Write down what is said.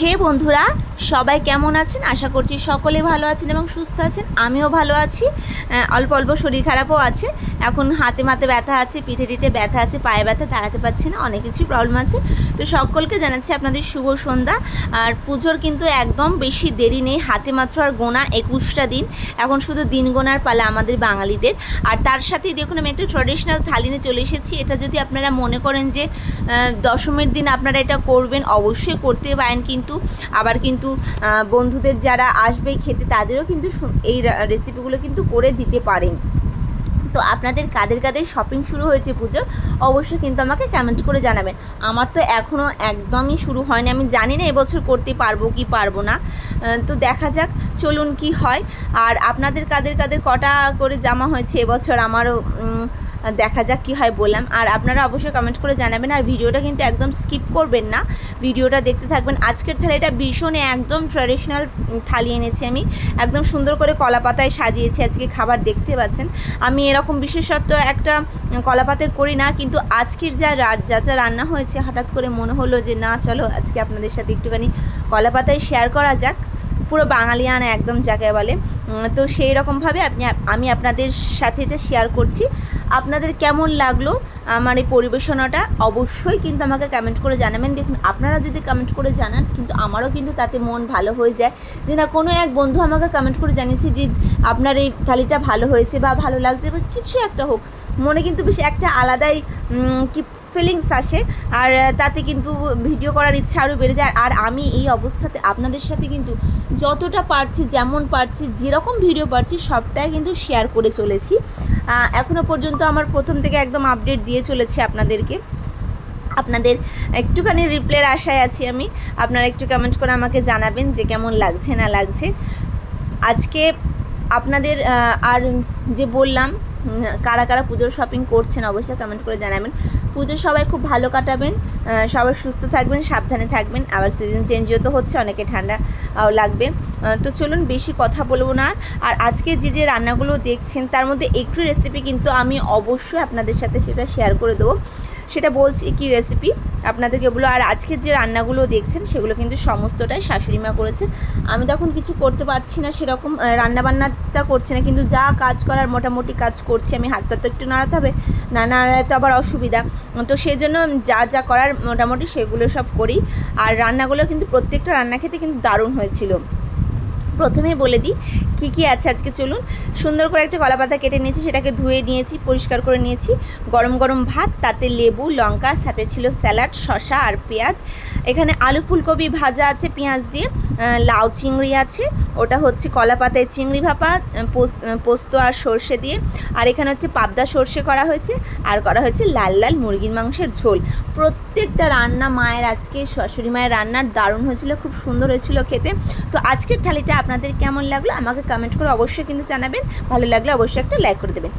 হে বন্ধুরা, সবাই কেমন আছেন? আশা করছি সকলে ভালো আছেন এবং সুস্থ আছেন। আমিও ভালো আছি। অল্প অল্প শরীর খারাপও আছে। এখন হাতে মাতে ব্যথা আছে, পিঠে টিঠে ব্যথা আছে, পায়ে ব্যথা, দাঁড়াতে পারছি না, অনেক কিছুই প্রবলেম আছে। তো সকলকে জানাচ্ছি আপনাদের শুভ সন্ধ্যা। আর পুজোর কিন্তু একদম বেশি দেরি নেই, হাতে মাত্র আর গোনা একুশটা দিন। এখন শুধু দিন গোনার পালা আমাদের বাঙালিদের। আর তার সাথেই দেখুন, আমি একটা ট্রেডিশনাল থালি নিয়ে চলে এসেছি। এটা যদি আপনারা মনে করেন যে দশমীর দিন আপনারা এটা করবেন, অবশ্যই করতে পারেন। কিন্তু আবার কিন্তু বন্ধুদের যারা আসবে খেতে তাদেরও কিন্তু এই রেসিপিগুলো কিন্তু করে দিতে পারেন। তো আপনাদের কাদের কাদের শপিং শুরু হয়েছে পুজোর অবশ্যই কিন্তু আমাকে কমেন্ট করে জানাবেন। আমার তো এখনও একদমই শুরু হয়নি, আমি জানি না এবছর করতে পারব কি পারব না। তো দেখা যাক, চলুন কি হয়। আর আপনাদের কাদের কাদের কটা করে জামা হয়েছে এবছর? আমারও দেখা যাক কি হয় বললাম। আর আপনারা অবশ্যই কমেন্ট করে জানাবেন। আর ভিডিওটা কিন্তু একদম স্কিপ করবেন না। ভিডিওটা দেখতে থাকবেন। আজকের থালিটা ভীষণ একদম ট্র্যাডিশনাল থালি এনেছি আমি। একদম সুন্দর করে কলা পাতায় সাজিয়েছি। আজকে খাবার দেখতে পাচ্ছেন। আমি এরকম বিশেষত্ব একটা কলা করি না। কিন্তু আজকের যা যা যা রান্না হয়েছে, হঠাৎ করে মনে হলো যে, না, চলো আজকে আপনাদের সাথে একটুখানি কলা পাতায় শেয়ার করা যাক। পুরো বাঙালিয়ানা একদম যাকে বলে। তো সেই রকমভাবে আপনি আমি আপনাদের সাথে এটা শেয়ার করছি। আপনাদের কেমন লাগল আমার এই পরিবেশনাটা? অবশ্যই কিন্তু আমাকে কমেন্ট করে জানাবেন। দেখুন, আপনারা যদি কমেন্ট করে জানান, কিন্তু আমারও কিন্তু তাতে মন ভালো হয়ে যায়। যে না, কোনো এক বন্ধু আমাকে কমেন্ট করে জানিয়েছে যে, আপনার এই থালিটা ভালো হয়েছে বা ভালো লাগছে বা কিছু একটা হোক। মনে কিন্তু বেশ একটা আলাদাই কি ফিলিংস আসে, আর তাতে কিন্তু ভিডিও করার ইচ্ছা আরও বেড়ে যায়। আর আমি এই অবস্থাতে আপনাদের সাথে কিন্তু যতটা পারছি, যেমন পারছি, যেরকম ভিডিও পারছি, সবটাই কিন্তু শেয়ার করে চলেছি। এখনও পর্যন্ত আমার প্রথম থেকে একদম আপডেট দিয়ে চলেছি আপনাদেরকে। আপনাদের একটুখানি রিপ্লাইয়ের আশায় আছি আমি। আপনারা একটু কমেন্ট করে আমাকে জানাবেন যে কেমন লাগছে, না লাগছে। আজকে আপনাদের আর যে বললাম কারা কারা পুজোর শপিং করছেন অবশ্যই কমেন্ট করে জানাবেন। পুজো সবাই খুব ভালো কাটাবেন সবাই সুস্থ থাকবেন, সাবধানে থাকবেন। আবার সিজন চেঞ্জও তো হচ্ছে, অনেকে ঠান্ডা লাগবে। তো চলুন বেশি কথা বলব না। আর আজকে যে যে রান্নাগুলো দেখছেন, তার মধ্যে একটু রেসিপি কিন্তু আমি অবশ্যই আপনাদের সাথে সেটা শেয়ার করে দেবো। সেটা বলছি কি রেসিপি আপনাদেরকে বলো আর আজকের যে রান্নাগুলো দেখছেন, সেগুলো কিন্তু সমস্তটাই শাশুড়ি মা করেছে। আমি তখন কিছু করতে পারছি না সেরকম রান্নাবান্নাটা করছি না, কিন্তু যা কাজ করার মোটামুটি কাজ করছি। আমি হাতটা তো একটু নাড়াতে হবে, না নাড়ালে তো আবার অসুবিধা। তো সেই জন্য যা যা করার মোটামুটি সেগুলো সব করি। আর রান্নাগুলো কিন্তু প্রত্যেকটা রান্না খেতে কিন্তু দারুণ হয়েছিল। প্রথমেই বলে দিই, কী কী আছে আজকে চলুন। সুন্দর করে একটা কলা পাতা কেটে নিয়েছি, সেটাকে ধুয়ে নিয়েছি, পরিষ্কার করে নিয়েছি। গরম গরম ভাত, তাতে লেবু, লঙ্কা, সাথে ছিল স্যালাড, শসা আর পেঁয়াজ। এখানে আলু ফুলকপি ভাজা আছে, পেঁয়াজ দিয়ে লাউ চিংড়ি আছে, ওটা হচ্ছে কলা পাতায় চিংড়ি ভাপা পোস্ত আর সর্ষে দিয়ে, আর এখানে হচ্ছে পাবদা সর্ষে করা হয়েছে, আর করা হয়েছে লাল লাল মুরগির মাংসের ঝোল। প্রত্যেকটা রান্না মায়ের আজকে, শাশুড়ি মায়ের রান্নার দারুণ হয়েছিল, খুব সুন্দর হয়েছিল খেতে। তো আজকের থালিটা আপনাদের কেমন লাগল, আমাকে কমেন্ট করে অবশ্যই কিন্তু জানাবেন, ভালো লাগলে অবশ্যই একটা লাইক করে দেবেন।